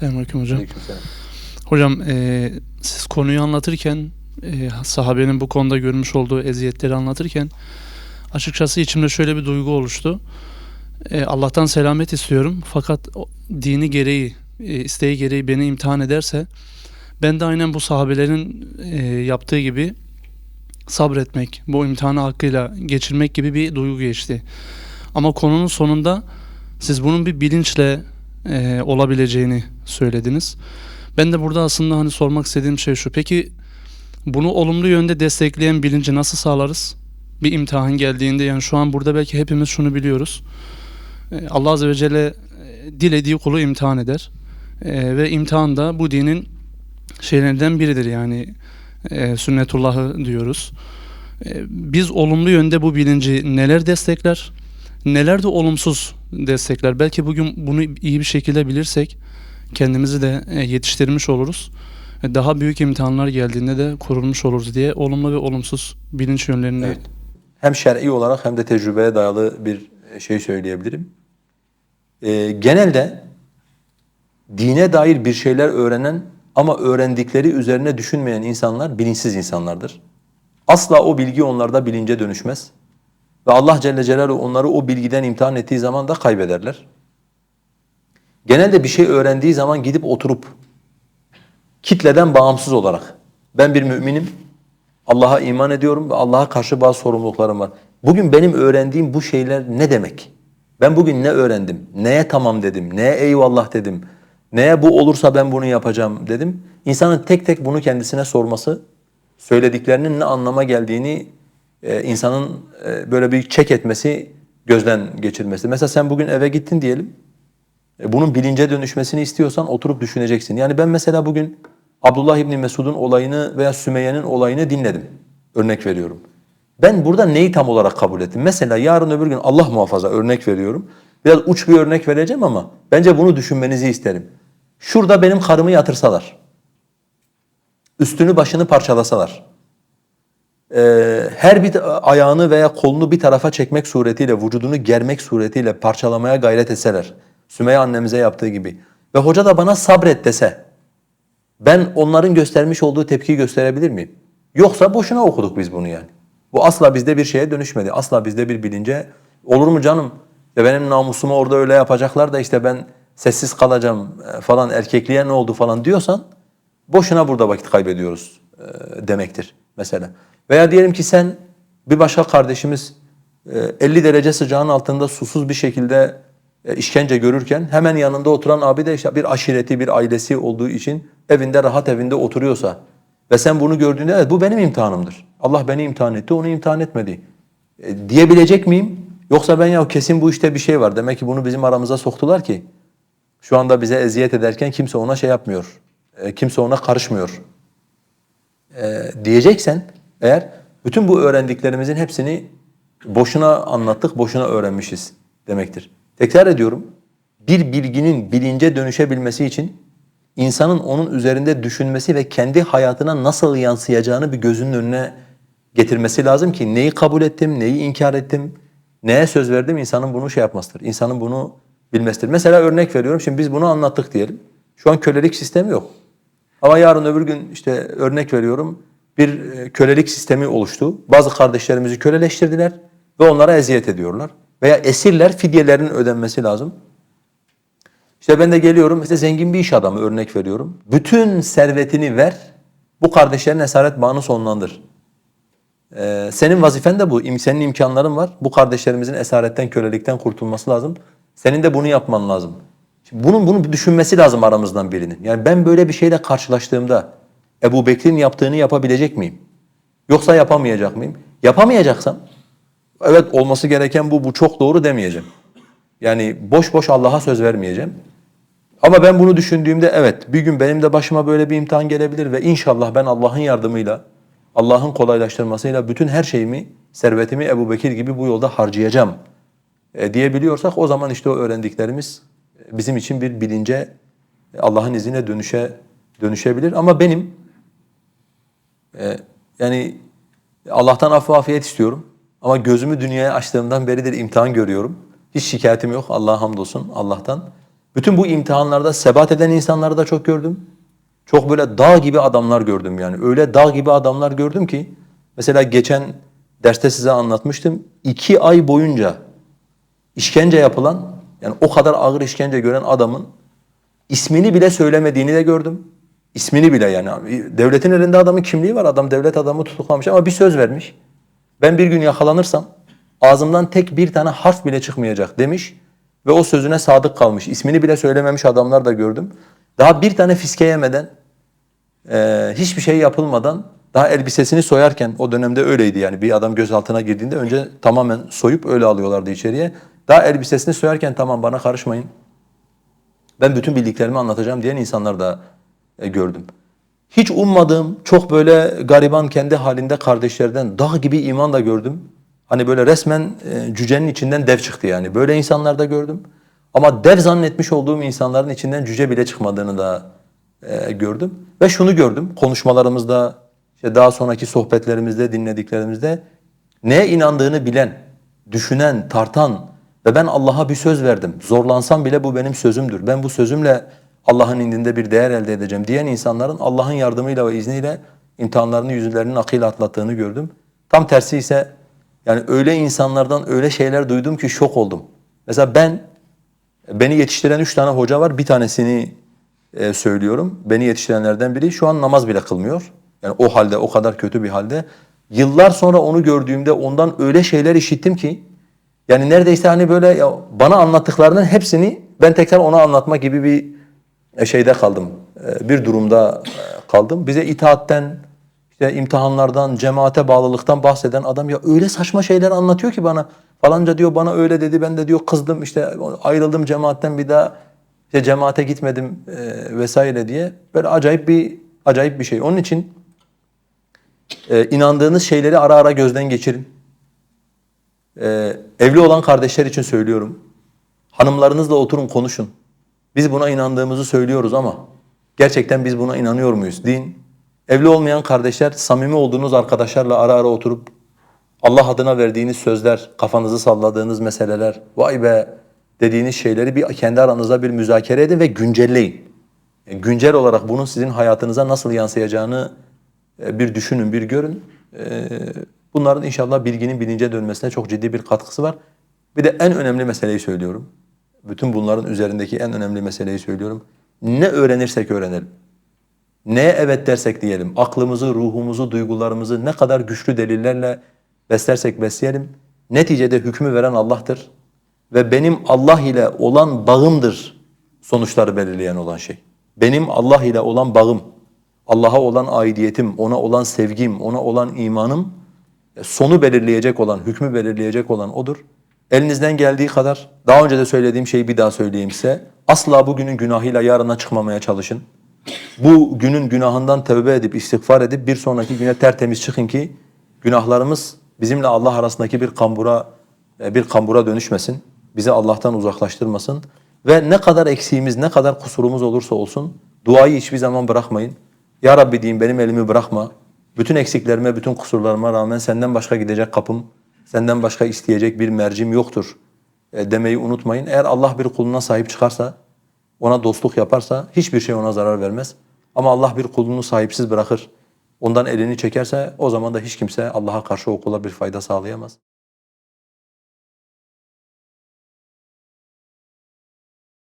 Selamünaleyküm hocam. Aleykümselam. Hocam e, siz konuyu anlatırken e, sahabenin bu konuda görmüş olduğu eziyetleri anlatırken açıkçası içimde şöyle bir duygu oluştu. E, Allah'tan selamet istiyorum fakat o, dini gereği, e, isteği gereği beni imtihan ederse ben de aynen bu sahabelerin e, yaptığı gibi sabretmek, bu imtihanı hakkıyla geçirmek gibi bir duygu geçti. Ama konunun sonunda siz bunun bir bilinçle e, olabileceğini söylediniz. Ben de burada aslında hani sormak istediğim şey şu. Peki bunu olumlu yönde destekleyen bilinci nasıl sağlarız? Bir imtihan geldiğinde yani şu an burada belki hepimiz şunu biliyoruz. E, Allah Azze ve Celle e, dilediği kulu imtihan eder. E, ve imtihan da bu dinin şeylerden biridir yani e, sünnetullahı diyoruz. E, biz olumlu yönde bu bilinci neler destekler? Neler de olumsuz destekler? Belki bugün bunu iyi bir şekilde bilirsek kendimizi de e, yetiştirmiş oluruz. E, Daha büyük imtihanlar geldiğinde de korunmuş oluruz diye olumlu ve olumsuz bilinç yönlerini Evet. Hem şer'i olarak hem de tecrübeye dayalı bir şey söyleyebilirim. Ee, genelde dine dair bir şeyler öğrenen ama öğrendikleri üzerine düşünmeyen insanlar bilinçsiz insanlardır. Asla o bilgi onlarda bilince dönüşmez. Ve Allah Celle Celaluhu onları o bilgiden imtihan ettiği zaman da kaybederler. Genelde bir şey öğrendiği zaman gidip oturup kitleden bağımsız olarak ben bir müminim, Allah'a iman ediyorum ve Allah'a karşı bazı sorumluluklarım var. Bugün benim öğrendiğim bu şeyler ne demek? Ben bugün ne öğrendim? Neye tamam dedim? Neye eyvallah dedim? Neye bu olursa ben bunu yapacağım dedim. İnsanın tek tek bunu kendisine sorması, söylediklerinin ne anlama geldiğini e, insanın e, böyle bir çek etmesi, gözden geçirmesi. Mesela sen bugün eve gittin diyelim. E, bunun bilince dönüşmesini istiyorsan oturup düşüneceksin. Yani ben mesela bugün Abdullah İbni Mesud'un olayını veya Sümeyye'nin olayını dinledim. Örnek veriyorum. Ben burada neyi tam olarak kabul ettim? Mesela yarın öbür gün Allah muhafaza örnek veriyorum. Biraz uç bir örnek vereceğim ama bence bunu düşünmenizi isterim. Şurada benim karımı yatırsalar, üstünü başını parçalasalar, ee, her bir ayağını veya kolunu bir tarafa çekmek suretiyle, vücudunu germek suretiyle parçalamaya gayret etseler, Sümeyye annemize yaptığı gibi ve hoca da bana sabret dese, ben onların göstermiş olduğu tepkiyi gösterebilir miyim? Yoksa boşuna okuduk biz bunu yani. Bu asla bizde bir şeye dönüşmedi. Asla bizde bir bilince olur mu canım? Ya benim namusumu orada öyle yapacaklar da işte ben sessiz kalacağım e, falan erkekliğe ne oldu falan diyorsan boşuna burada vakit kaybediyoruz e, demektir mesela. Veya diyelim ki sen bir başka kardeşimiz e, 50 derece sıcağın altında susuz bir şekilde e, işkence görürken hemen yanında oturan abi de işte bir aşireti, bir ailesi olduğu için evinde rahat evinde oturuyorsa ve sen bunu gördüğünde evet bu benim imtihanımdır. Allah beni imtihan etti, onu imtihan etmedi. E, diyebilecek miyim? Yoksa ben ya kesin bu işte bir şey var. Demek ki bunu bizim aramıza soktular ki şu anda bize eziyet ederken kimse ona şey yapmıyor. E, kimse ona karışmıyor. E, diyeceksen eğer bütün bu öğrendiklerimizin hepsini boşuna anlattık, boşuna öğrenmişiz demektir. Tekrar ediyorum. Bir bilginin bilince dönüşebilmesi için insanın onun üzerinde düşünmesi ve kendi hayatına nasıl yansıyacağını bir gözünün önüne getirmesi lazım ki neyi kabul ettim, neyi inkar ettim, neye söz verdim insanın bunu şey yapmasıdır. İnsanın bunu bilmesidir. Mesela örnek veriyorum. Şimdi biz bunu anlattık diyelim. Şu an kölelik sistemi yok. Ama yarın öbür gün işte örnek veriyorum bir e, kölelik sistemi oluştu. Bazı kardeşlerimizi köleleştirdiler ve onlara eziyet ediyorlar. Veya esirler fidyelerinin ödenmesi lazım. İşte ben de geliyorum işte zengin bir iş adamı örnek veriyorum. Bütün servetini ver, bu kardeşlerin esaret bağını sonlandır. Ee, senin vazifen de bu, senin imkanların var. Bu kardeşlerimizin esaretten, kölelikten kurtulması lazım. Senin de bunu yapman lazım. Şimdi bunun bunu düşünmesi lazım aramızdan birinin. Yani ben böyle bir şeyle karşılaştığımda Ebu Bekir'in yaptığını yapabilecek miyim? Yoksa yapamayacak mıyım? Yapamayacaksam evet olması gereken bu, bu çok doğru demeyeceğim. Yani boş boş Allah'a söz vermeyeceğim. Ama ben bunu düşündüğümde evet bir gün benim de başıma böyle bir imtihan gelebilir ve inşallah ben Allah'ın yardımıyla, Allah'ın kolaylaştırmasıyla bütün her şeyimi, servetimi Ebu Bekir gibi bu yolda harcayacağım e, diyebiliyorsak o zaman işte o öğrendiklerimiz bizim için bir bilince Allah'ın izniyle dönüşe dönüşebilir. Ama benim e, yani Allah'tan affı afiyet istiyorum. Ama gözümü dünyaya açtığımdan beridir imtihan görüyorum. Hiç şikayetim yok Allah'a hamdolsun Allah'tan. Bütün bu imtihanlarda sebat eden insanları da çok gördüm. Çok böyle dağ gibi adamlar gördüm yani. Öyle dağ gibi adamlar gördüm ki mesela geçen derste size anlatmıştım. iki ay boyunca işkence yapılan yani o kadar ağır işkence gören adamın ismini bile söylemediğini de gördüm. İsmini bile yani. Devletin elinde adamın kimliği var. Adam devlet adamı tutuklamış ama bir söz vermiş. Ben bir gün yakalanırsam ağzımdan tek bir tane harf bile çıkmayacak demiş ve o sözüne sadık kalmış. İsmini bile söylememiş adamlar da gördüm. Daha bir tane fiske yemeden, eee, hiçbir şey yapılmadan daha elbisesini soyarken o dönemde öyleydi yani bir adam gözaltına girdiğinde önce tamamen soyup öyle alıyorlardı içeriye. Daha elbisesini soyarken tamam bana karışmayın. Ben bütün bildiklerimi anlatacağım diyen insanlar da e, gördüm. Hiç ummadığım, çok böyle gariban kendi halinde kardeşlerden dağ gibi iman da gördüm. Hani böyle resmen e, cücenin içinden dev çıktı yani. Böyle insanlar da gördüm. Ama dev zannetmiş olduğum insanların içinden cüce bile çıkmadığını da e, gördüm. Ve şunu gördüm konuşmalarımızda, işte daha sonraki sohbetlerimizde, dinlediklerimizde neye inandığını bilen, düşünen, tartan ve ben Allah'a bir söz verdim. Zorlansam bile bu benim sözümdür. Ben bu sözümle Allah'ın indinde bir değer elde edeceğim diyen insanların Allah'ın yardımıyla ve izniyle imtihanlarını yüzlerinin akıyla atlattığını gördüm. Tam tersi ise yani öyle insanlardan öyle şeyler duydum ki şok oldum. Mesela ben beni yetiştiren üç tane hoca var. Bir tanesini e, söylüyorum. Beni yetiştirenlerden biri şu an namaz bile kılmıyor. Yani o halde, o kadar kötü bir halde. Yıllar sonra onu gördüğümde ondan öyle şeyler işittim ki yani neredeyse hani böyle ya bana anlattıklarının hepsini ben tekrar ona anlatma gibi bir e, şeyde kaldım. E, Bir durumda e, kaldım. Bize itaatten, işte imtihanlardan, cemaate bağlılıktan bahseden adam ya öyle saçma şeyler anlatıyor ki bana. Falanca diyor bana öyle dedi ben de diyor kızdım işte ayrıldım cemaatten bir daha işte cemaate gitmedim vesaire diye. Böyle acayip bir acayip bir şey. Onun için inandığınız şeyleri ara ara gözden geçirin. E, evli olan kardeşler için söylüyorum. Hanımlarınızla oturun konuşun. Biz buna inandığımızı söylüyoruz ama gerçekten biz buna inanıyor muyuz? Din. Evli olmayan kardeşler samimi olduğunuz arkadaşlarla ara ara oturup Allah adına verdiğiniz sözler, kafanızı salladığınız meseleler, vay be dediğiniz şeyleri bir kendi aranızda bir müzakere edin ve güncelleyin. Yani güncel olarak bunun sizin hayatınıza nasıl yansıyacağını e, bir düşünün, bir görün. Bunların inşallah bilginin bilince dönmesine çok ciddi bir katkısı var. Bir de en önemli meseleyi söylüyorum. Bütün bunların üzerindeki en önemli meseleyi söylüyorum. Ne öğrenirsek öğrenelim. Neye evet dersek diyelim. Aklımızı, ruhumuzu, duygularımızı ne kadar güçlü delillerle beslersek besleyelim. Neticede hükmü veren Allah'tır. Ve benim Allah ile olan bağımdır sonuçları belirleyen olan şey. Benim Allah ile olan bağım, Allah'a olan aidiyetim, ona olan sevgim, ona olan imanım sonu belirleyecek olan, hükmü belirleyecek olan odur. Elinizden geldiği kadar, daha önce de söylediğim şeyi bir daha söyleyeyim size. Asla bugünün günahıyla yarına çıkmamaya çalışın. Bu günün günahından tövbe edip, istiğfar edip bir sonraki güne tertemiz çıkın ki günahlarımız bizimle Allah arasındaki bir kambura e, bir kambura dönüşmesin. Bizi Allah'tan uzaklaştırmasın. Ve ne kadar eksiğimiz, ne kadar kusurumuz olursa olsun duayı hiçbir zaman bırakmayın. Ya Rabbi deyin benim elimi bırakma. Bütün eksiklerime, bütün kusurlarıma rağmen senden başka gidecek kapım, senden başka isteyecek bir mercim yoktur e, demeyi unutmayın. Eğer Allah bir kuluna sahip çıkarsa, ona dostluk yaparsa hiçbir şey ona zarar vermez. Ama Allah bir kulunu sahipsiz bırakır, ondan elini çekerse o zaman da hiç kimse Allah'a karşı o bir fayda sağlayamaz.